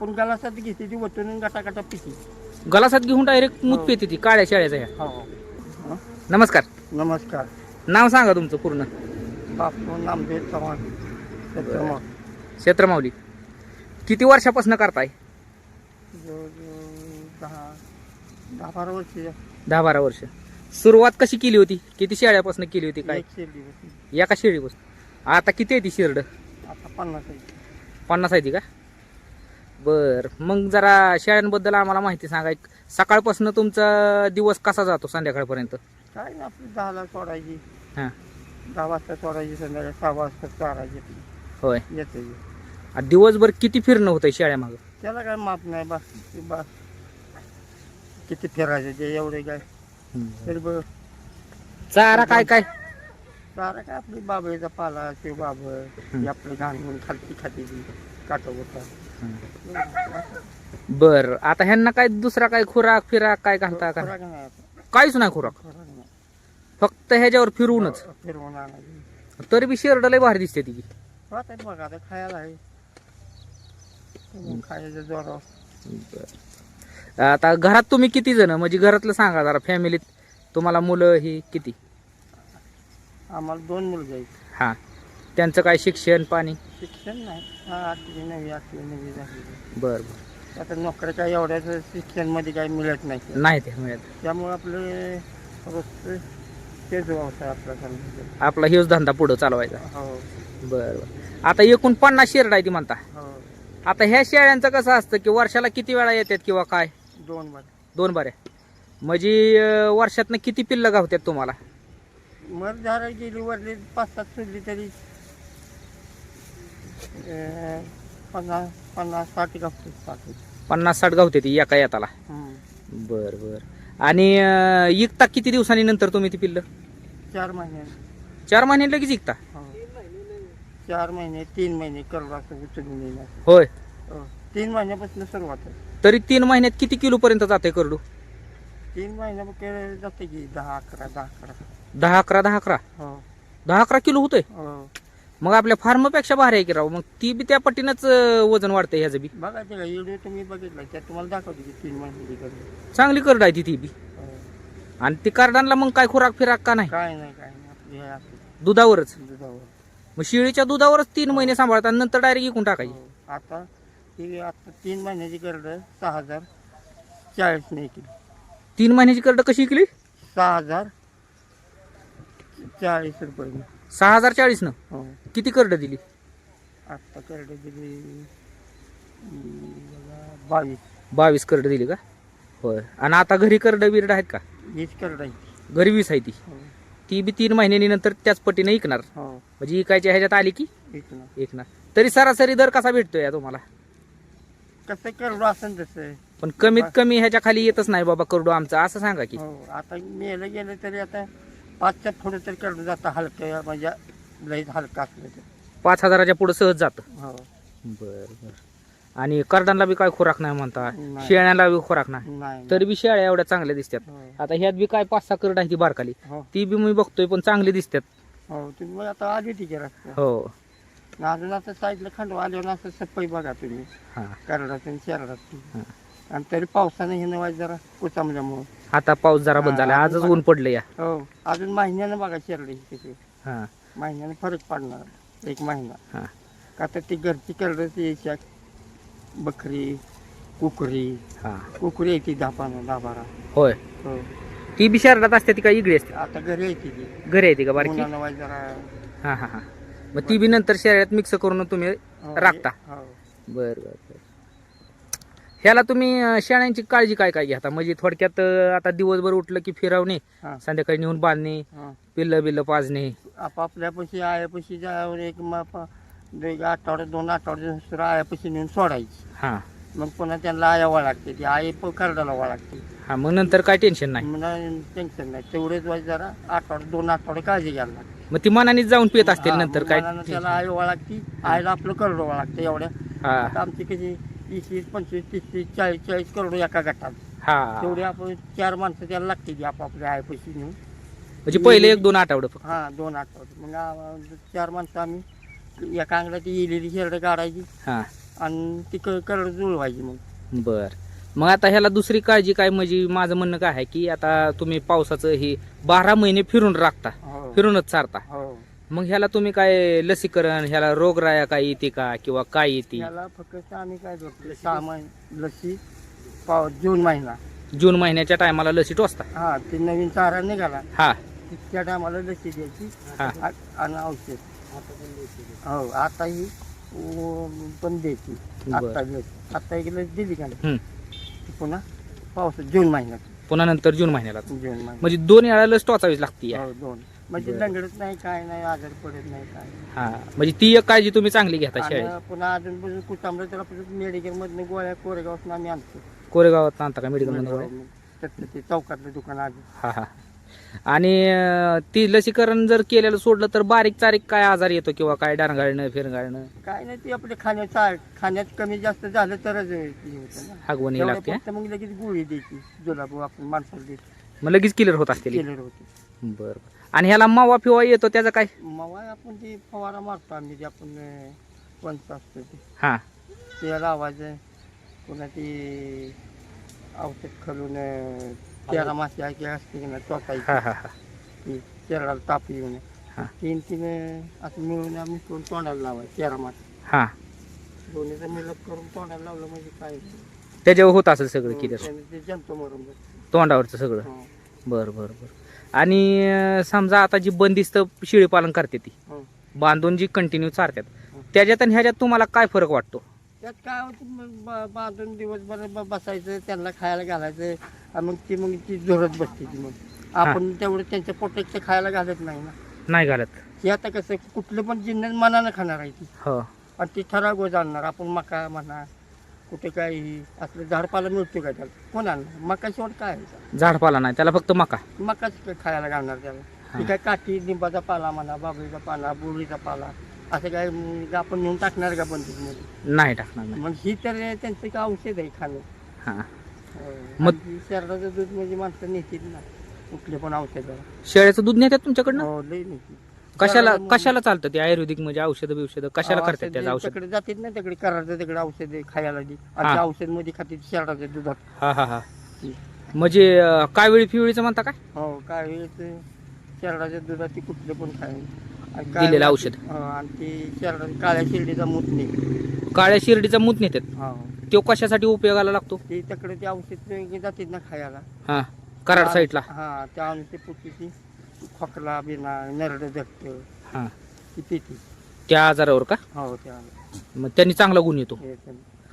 आपण गलासात घेते ती वतून गटागटा पिती. गलासात घेऊन डायरेक्ट मूत हो. पिते ती काळ्या शाळेचा ह्या. हो. नमस्कार. नमस्कार. नाव सांगा तुमचं पूर्ण. बापू नामदेव चव्हाण. क्षेत्रमाऊली किती वर्षापासून करताय? जवळजवळ दहा दहा बारा वर्ष दहा बारा वर्ष. सुरुवात कशी केली होती? किती शेळ्यापासून केली होती काय? एक शेरडी होती. एका शेळीपासून. आता किती आहे ती शिरड? आता पन्नास आहे. पन्नास आहे ती का? बर. मग जरा शेळ्यांबद्दल आम्हाला माहिती सांगा. एक सकाळपासून तुमचा दिवस कसा जातो संध्याकाळपर्यंत? काय नाही आपली दहाला सोडायची. हां. दहा वाजता सोडायची संध्याकाळी सहा वाजता चारायची आपली होय. येते. आ, दिवसभर किती फिरणं होतंय शेळ्यामागं? त्याला काय माप नाही बस ते बस किती फिरायचं ते एवढे काय. तरी बघ चारा काय काय? चारा काय आपली बाबळीचा पाला ते बाब हं. आपलं घाण खालती खाती ती काटा बर आता ह्यांना काय दुसरा काय खुराक फिराक काय घालता का. काहीच नाही खुराक. फक्त ह्याच्यावर फिरवूनच. फिरवून आणायची. तरी बी शेरड लय भारी दिसते ती. आता बघा आता खायला आहे. मग खायचं जोरावर. आता घरात तुम्ही किती जण? म्हणजे घरातलं सांगा जरा फॅमिलीत तुम्हाला मुलं ही किती? आम्हाला दोन मुलगे आहेत. हा. त्यांचं काय शिक्षण पाणी? शिक्षण नाही. हा आठवी नववी आठवी नववी झाली. बर बर. आता नोकऱ्या काय एवढ्याच शिक्षणमध्ये काही मिळत नाही. नाही ते मिळत. त्यामुळे आपले रोजचं तेच व्यवसाय आपला समजा आपला हेच धंदा पुढं चालवायचा. हो. बर बर. आता एकूण पन्नास शेरड आहे ती म्हणता. हो. आता ह्या शेळ्यांचं कसं असतं की वर्षाला किती वेळा येतात किंवा काय? दोन बर दोन बाऱ्या. म्हणजे अं, वर्षातनं किती पिल्लं गावतात तुम्हाला? मर झाडा गेली वरली पाच सात सोडली तरी पन्नास पन्नास साठ गावतो साठ. पन्नास साठ गावते ती एका येताला. बर बर. आणि अं, इकता किती दिवसांनी नंतर तुम्ही ती पिल्लं? चार महिने. चार महिने लगेच इकता? हो. चार महिने तीन महिने करू असं उचलून येणार होय. हो. तीन महिन्यापासून सुरुवात आहे. तरी तीन महिन्यात किती किलो पर्यंत जाते करडू? तीन महिन्यापासून जाते की दहा अकरा दहा अकरा. दहा अकरा दहा अकरा? हो. दहा अकरा किलो होतंय? हो. मग आपल्या फार्मपेक्षा भारी आहे की राव? मग ती बी त्या पट्टीनंच वजन वाढतंय ह्याचं बी. बघा ते व्हिडिओ तुम्ही बघितला त्यात तुम्हाला दाखवते की तीन महिने करतो चांगली करड आहे ती ती बी. आणि ती कार्डांना मग काय खुराक फिराक का नाही? काय नाही काय नाही. आपली हे आपली. दुधावरच. दुधावर. मग शिळीच्या दुधावरच तीन महिने सांभाळतात नंतर डायरेक्ट इकून टाकायची. हो. आता ती आता तीन महिन्याची करड सहा हजार चाळीस नाही केली तीन महिन्याची करड कशी विकली सहा हजार चाळीस रुपये सहा हजार चाळीस न? हो. किती करड दिली? आत्ता करड दिली अं, बघा, बावीस. बावीस करड दिली का? होय. आणि आता घरी करड बिरड आहेत का? वीस करड आहे घरी वीस आहे ती. हो. ती बी तीन महिन्यांनी नंतर त्याच पट्टीने इकणार. हो. म्हणजे इकायच्या ह्याच्यात आली की? इथनं इकणार. तरी सरासरी दर कसा भेटतोय या तुम्हाला? कसं करडो असेल तसं. पण कमीत कमी ह्याच्या खाली येतच नाही बाबा करडू आमचं. असं सांगा की. हो आता मेलं गेलं तरी आता पाचच्या पुढे तरी करडू जातं हलकं म्हणजे लईच हलकं असलं तर. पाच हजाराच्या पुढे सहज जातं. हो. बर बर. आणि करडांना बी काय खुराक नाही म्हणता. नाही. शेळ्याला बी खुराक नाही. नाही तरी बी शेळ्या एवढ्या चांगल्या दिसतात. हो. आता ह्यात बी काय पाच सहा करड आहे ती बारकाली. हो. ती बी मी बघतोय पण चांगली दिसतात. हो तुम्ही आता हो. अजून असं साईडला खंडवा आल्यावर असं सप्पई बघा तुम्ही. हा. करडाचं आणि हा. आणि तरी पावसाने हे नवाज जरा कुचामल्यामुळं. आता पाऊस जरा बंद झाला. आजच ऊन पडलं या. हो अजून महिन्यानं बघा शेरडे तिथे हा. महिन्यानं फरक पडणार एक महिना. हा. का तर ती घरची यायच्या बकरी कुकरी. हा. कुकरी येते दहा पानं दहा बारा होय. हो. ती बी शहरात असते ती काय इकडे असते? आता घरी येते ती घरी येते का बारकी? उन्हानं वाज जरा हा हा हा. मग ती बी नंतर शहरात मिक्स करून तुम्ही हो, राखता. हो. बर बर बर. ह्याला तुम्ही अं, शेळ्यांची काळजी काय काय घेता? म्हणजे थोडक्यात अं, आता दिवसभर उठलं की फिरवणे हा. संध्याकाळी नेऊन बांधणे हा. पिल्लं बिल्लं पाजणे. आपापल्यापाशी आयापाशी जावर एक एक आठवडे दोन आठवडे दुसरं आयापाशी नेऊन सोडायची. हा. मग पुन्हा त्यांना आया लागते ती आई प- करडाला लागते. हा मग नंतर काय टेन्शन नाही? मला टेन्शन नाही. तेवढेच वाज जरा आठवडे दोन आठवडे काळजी घ्यायला लागते. मग ती मनानेच जाऊन पित असतील हा, नंतर मग काय मनानं त्याला आई लागते आईला आपलं करडो लागतं एवढ्या. हा. आता आमची कशी वीस वीस पंचवीस तीस तीस चाळीस चाळीस करोड एका गटात. हा. तेवढे आपण चार माणसं त्याला लागते की आपापल्या आयपाशी नेऊन. म्हणजे पहिले एक दोन आठवडं फक्त. हा दोन आठवडे. मग आ- चार माणसं आम्ही एका अंगडात इलेली शेरडं काढायची हा. आणि ती क- करड जुळवायची मग. बर. मग आता ह्याला दुसरी काळजी काय? म्हणजे माझं म्हणणं काय आहे की आता तुम्ही पावसाचं ही बारा महिने फिरून राखता. हो. फिरूनच चारता. हो. मग ह्याला तुम्ही काय लसीकरण ह्याला रोगराया काय येते का किंवा काय येते? याला फक्त आम्ही काय करतो लसी पाव जून महिना. जून महिन्याच्या टायमाला लसी टोचता हा ते नवीन चारा निघाला. हा. त्या टायमाला लसी द्यायची हा. आ- आणि औषध. हो आता ही उ- पण द्यायची बरं. आता एक लस दिली का नाही? हम्म. ती पुन्हा पाऊस जून महिन्यात. पुन्हा नंतर जून महिन्याला. जून महिन्यात. म्हणजे दोन वेळा लस टोचावीच लागते हो दोन. म्हणजे. लंगडत नाही काय नाही आजार पडत नाही काय हा म्हणजे ती एक काळजी तुम्ही चांगली घेता शाळेत. आणि पुन्हा अजून पण कुटांबलं त्याला मेडिकल मधनं गोळ्या कोरेगावातून आम्ही आणतो. कोरेगावात आणता का मेडिकलमध्ये? त्यातलं ते चौकातलं दुकान आधी हा हा. आणि अं, ती लसीकरण जर केलेलं सोडलं तर बारीक चारीक काय आजार येतो किंवा काय डारगाळणं फिरगाळणं? काय नाही ते आपल्या खाण्याचा खाण्यात कमी जास्त झालं तरच हे होतं ना. हागवणी तेवढं लागते? मग लगेच गोळी द्यायची जुलाबू आपण माणसाला द्यायची. मग लगेच क्लिअर होत असते केलेलं होते. बर. आणि ह्याला मावा फिवा येतो त्याचा काय? मग आपण ते फवारा मारतो आम्ही जे आपण पंच असतो ते. हा. ते लावायचं पुन्हा ते औषध खालून तेरा मासे आहे की असते की नाही हा हा हा. ती चेहऱ्याला ताप येऊ नये हा. तीन तीन असं मिळून आम्ही करून तोंडाला लावायचं तेरा मासे. हा. दोन्हीचं मिळत करून तोंडाला लावलं म्हणजे काय? त्याच्यावर होत असेल सगळं हो, त्याने ते जंतू मरून जातं. तोंडावरचं सगळं. हो, बर बर बर. आणि समजा आता जी बंदिस्त शेळीपालन करते ती हो. बांधून जी कंटिन्यू चारतात त्याच्यात आणि ह्याच्यात तुम्हाला काय फरक वाटतो? त्यात काय होतं बांधून दिवसभर बसायचं त्यांना खायला घालायचं आणि मग ती मग ती जोरत बसते ती मग. आपण तेवढं त्यांच्या पोटाचं खायला घालत नाही ना. नाही घालत. हे आता कसं कुठलं पण जिन्नस मनानं खाणार आहे ती. हो. आणि ती ठराव जाणणार आपण मका म्हणा कुठे काही असलं झाडपाला मिळतो का त्याला? कोण आणणार मका शेवट काय आहे झाडपाला नाही त्याला फक्त मका. मकाच काय खायला घालणार त्याला. ती काय काठी लिंबाचा पाला म्हणा बाबळीचा पाला बोरीचा पाला असं काय मग आपण नेऊन टाकणार का बंदूकमध्ये? नाही टाकणार नाही. मग ही तर त्यांचं काय औषध आहे खाणं. हा. मग मग- शरीराचं दूध म्हणजे माणसं नेतील ना कुठले पण औषध. शेळ्याचं दूध नेतात तुमच्याकडनं? हो लई नेतील कशाला कशाला चालतं ते आयुर्वेदिक म्हणजे औषधं बिषधं कशाला करतात त्याचं औषध? तिकडे जातात ना तिकडे करायचं तिकडे औषध खायला दे. आणि त्या औषधमध्ये खाते शरीराच्या दुधात. हा हा हा. म्हणजे अं, कावेळी फिवळीचं म्हणता काय? हो काय वेळेस शरीराच्या दुधात ती कुठले पण खाय दिलेलं औषध. आणि ते काळ्या शिर्डीचा मूत नाही. काळ्या शिर्डीचा मूत नेतात? हो. तो कशासाठी उपयोगाला लागतो? ते तिकडे ते औषध जातात ना खायला. हा कराड साईडला. हा त्या ते पुटी ती खोकला बिना नरड धरतं हा. ती पिती. त्या आजारावर का? हो त्या मग त्यांनी चांगला गुण येतो.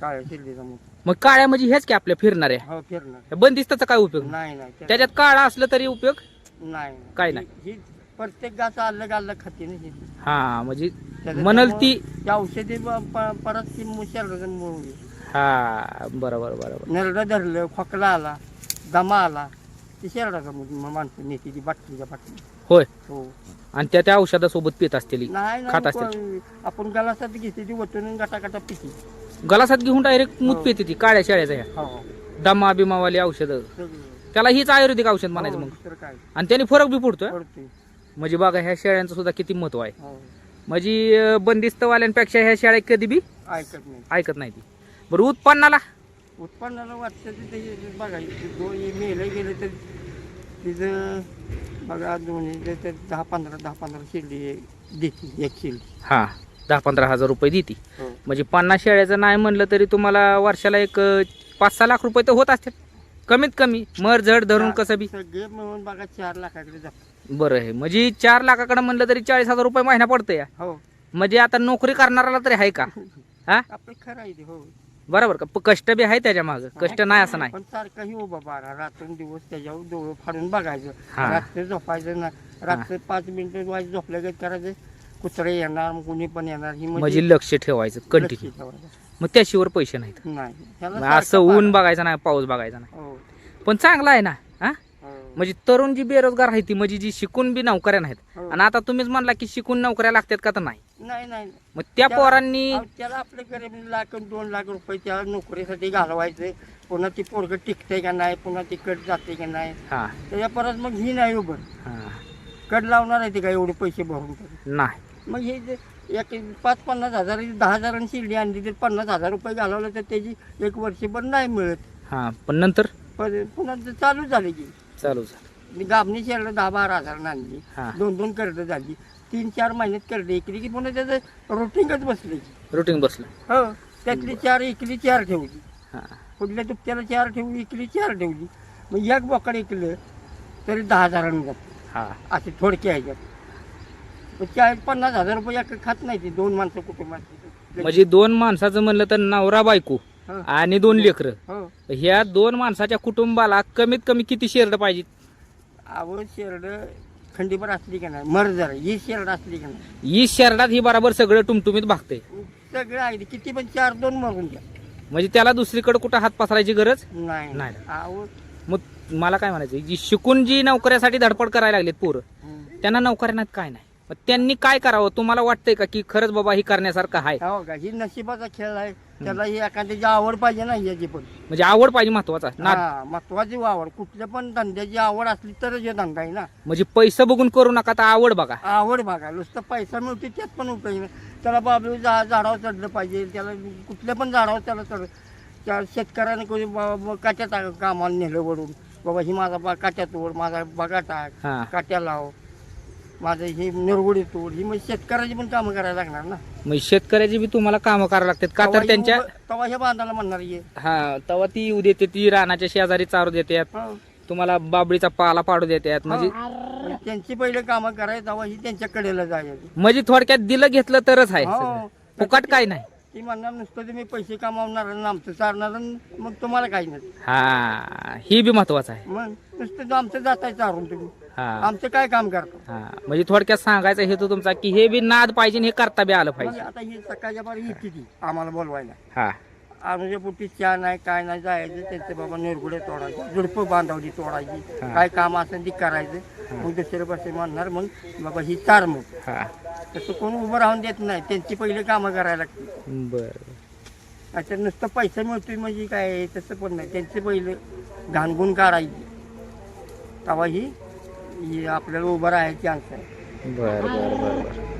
काळ्या मग काळ्या म्हणजे हेच की आपल्या फिरणाऱ्या. हो फिरणार. त्या बंदिस्ताचा काय उपयोग? नाही नाही त्या- त्याच्यात काळा असलं तरी उपयोग? नाही काय नाही. ही ही प्रत्येक गाचं आलं गाल्लं खाते ना ही. हा म्हणजे म्हणाल ती त्यामुळं त्या औषधी ब- प- परत ती मूळ हा बरोबर बरोबर. नरडं धरलं खोकला आला दमा आला ती शरीराचा मूळ म- माणसं नेते ती बाटलीच्या बाटली? होय. हो. आणि त्या त्या औषधासोबत पित असतील नाही खात नाही असतील. कोण- आपण गलासात घेते ती वतून गटा गटा पिती. गलासात घेऊन डायरेक्ट मूत हो. पिते ती काळ्या शाळेचा ह्या हो. दमा बिमावाली औषधं. सगळं. त्याला हीच आयुर्वेदिक औषध म्हणायचं हो, मग. दुसरं काय? आणि त्याने फरक बी पडतोय. पडतोय. म्हणजे बघा ह्या शेळ्यांचं सुद्धा किती महत्त्व आहे. हो. म्हणजे अं, बंदिस्तवाल्यांपेक्षा ह्या शेळ्या कधी बी ऐकत नाही. ऐकत नाही ती. बरं उत्पन्नाला? उत्पन्नाला वाटतं ते ते बघा दोन मेलं गेलं तर तिथं बघा दोन्ही तर दहा पंधरा दहा पंधरा शिर्डी देते एक शिर्डी हा दहा पंधरा हजार रुपये देते हो. म्हणजे पन्नास शेळ्याचं नाही म्हणलं तरी तुम्हाला वर्षाला एक अं, पाच सहा लाख रुपये तर होत असतील. कमीत कमी मर झड धरून कसं बी. सगळे मिळून बघा चार लाखाकडे जातो बरं आहे. म्हणजे चार लाखाकडे म्हणलं तरी चाळीस हजार रुपये महिना पडतं या. हो. म्हणजे आता नोकरी करणाऱ्याला तरी आहे का? हा? आपलं खरं आहे ते हो. बरोबर का? प- कष्ट बी आहे त्याच्या मागं. कष्ट नाही असं नाही. पण सारखंही उभा बारा रात्र दिवस त्याच्यावर डोळं फाडून बघायचं. हा. रात्र झोपायचं ना. रात्र पाच मिनिटं वाज झोपल्या गत करायचं कुत्रे येणार मग कुणी पण येणार ही म्हणजे लक्ष ठेवायचं कंटिन्यू लक्ष ठेवायचं. मग त्याशिवाय पैसे नाहीत. नाही. मग सारखं असं ऊन. बघायचं नाही पाऊस बघायचा नाही. हो. पण चांगला आहे ना. हा हो. म्हणजे तरुण जी बेरोजगार आहे ती म्हणजे जी शिकून बी नोकऱ्या नाहीत. हो. आणि आता तुम्हीच म्हणला की शिकून नोकऱ्या लागतात का तर नाही? नाही नाही. मग त्या पोरांनी अहो, त्याला आपल्या गरीब लाख आणि दोन लाख रुपये त्या नोकरीसाठी घालवायचे. पुन्हा ती पोरग टिकते का नाही? पुन्हा ती कट जाते का नाही? हा. त्याच्या परत मग ही नाही उभं. हा. कट लावणार आहे ते का एवढे पैसे भरून तरी? नाही. मग हे जे एक पाच पन्नास हजार दहा हजारांनी शिर्डी आणली तर पन्नास हजार रुपये घालवलं तर त्याची एक वर्षभर नाही मिळत. हा. पण नंतर? पण पुन्हा ते चालू झाले की. चालू झालं. मी गाबणी शेरडं दहा बारा हजार आणली. हा. दोन दोन कर्ज झाली. तीन चार महिन्यात कर्ज इकली की पुन्हा त्याचं रोटिंगच बसले. रुटीन बसलं. हो त्यातली चार इकली चार ठेवली. हा. कुठल्या दुपट्याला चार ठेवली इकली चार ठेवली. मग एक बोकड इकलं तरी दहा हजारांनी जात. हा. असे थोडके ह्याच्यात मग चाळीस पन्नास हजार रुपये एक खात नाही ती दोन माणसं कुटुंबात. म्हणजे दोन माणसाचं म्हणलं तर नवरा बायको हो. आणि दोन लेकरं. हो. ह्या दोन माणसाच्या कुटुंबाला कमीत कमी किती शेरड पाहिजे आवड शेरड खंडीभर असली का नाही. मर जरा ही शेरड असली का नाही. ही शेरडात ही बराबर सगळं टुमटुमीत भागते सगळं आहे. किती पण चार दोन मरून द्या. म्हणजे त्याला दुसरीकडे कुठं हात पसरायची गरज? नाही. नाही. आवड मग मला काय म्हणायचं जी शिकून जी नोकऱ्यासाठी धडपड करायला लागलीत पोरं हं. त्यांना नोकऱ्या नाहीत काय नाही. मग त्यांनी काय करावं? तुम्हाला वाटतंय का की खरंच बाबा ही करण्यासारखं आहे? हो का? ही नशिबाचा खेळ आहे. त्याला ही एखाद्याची आवड पाहिजे ना याची पण. म्हणजे आवड पाहिजे महत्त्वाचा. ना हा महत्वाची आवड. कुठल्या पण धंद्याची आवड असली तरच हे धंदा आहे ना. म्हणजे पैसे बघून करू नका तर आवड बघा. आवड बघा. नुसतं पैसा मिळतो त्यात पण उपयोग नाही. त्याला बाबू जा झाडावर चढलं पाहिजे. त्याला कुठल्या पण झाडावर त्याला चढ त्या शेतकऱ्याने कोणी बा- ब- काट्या टाक कामाला नेलं वडून बाबा ही माझा बा काट्या तोड माझा बगा टाक. हा. काट्या लाव. माझं ही निरगुडी तोड ही मग शेतकऱ्याची पण कामं करायला लागणार ना. मग शेतकऱ्याची बी तुम्हाला कामं करावं लागतात का? तर त्यांच्या तेव्हा हे बांधायला म्हणणार ये हा तेव्हा ती येऊ देते ती रानाच्या शेजारी चारू देतात हो. तुम्हाला बाबळीचा पाला पाडू देतात म्हणजे म्हणजे त्यांची पहिले कामं करायची तेव्हा ही त्यांच्या कडेला जायची. म्हणजे थोडक्यात दिलं घेतलं तरच आहे हो. सगळं. फुकट काय नाही. ती म्हणणार नुसतं तुम्ही पैसे कमावणार आणि आमचं चारणार आणि मग तुम्हाला काही नाही. हा ही बी महत्वाचं आहे. मग नुसतं आमचं जाताय चारून तुम्ही. हा. आमचं काय काम करता? हा म्हणजे थोडक्यात सांगायचा हेतू तुमचा की हे बी नाद पाहिजे आणि हे करता बी आलं मग पाहिजे. आता ही सकाळच्या बार येते ती आम्हाला बोलवायला. हा. आमच्या पोटी चहा नाही काय नाही जायचं त्यांचं बाबा निरगुडे तोडायचे झुडपं बांधावली तोडायची हा. काय काम असेल ती करायचं. मग दुसरे बसे म्हणणार मग बाबा ही चार मग हा. तसं कोण उभं राहून देत नाही. त्यांची पहिले कामं करायला लागते बर. अच्छा नुसतं पैसा मिळतोय म्हणजे काय? आहे, तसं पण नाही. त्यांचे पहिले घाणगुण काढायची. तेव्हा ही ही आपल्याला उभं राहायची चान्स आहे बर बर बर बर.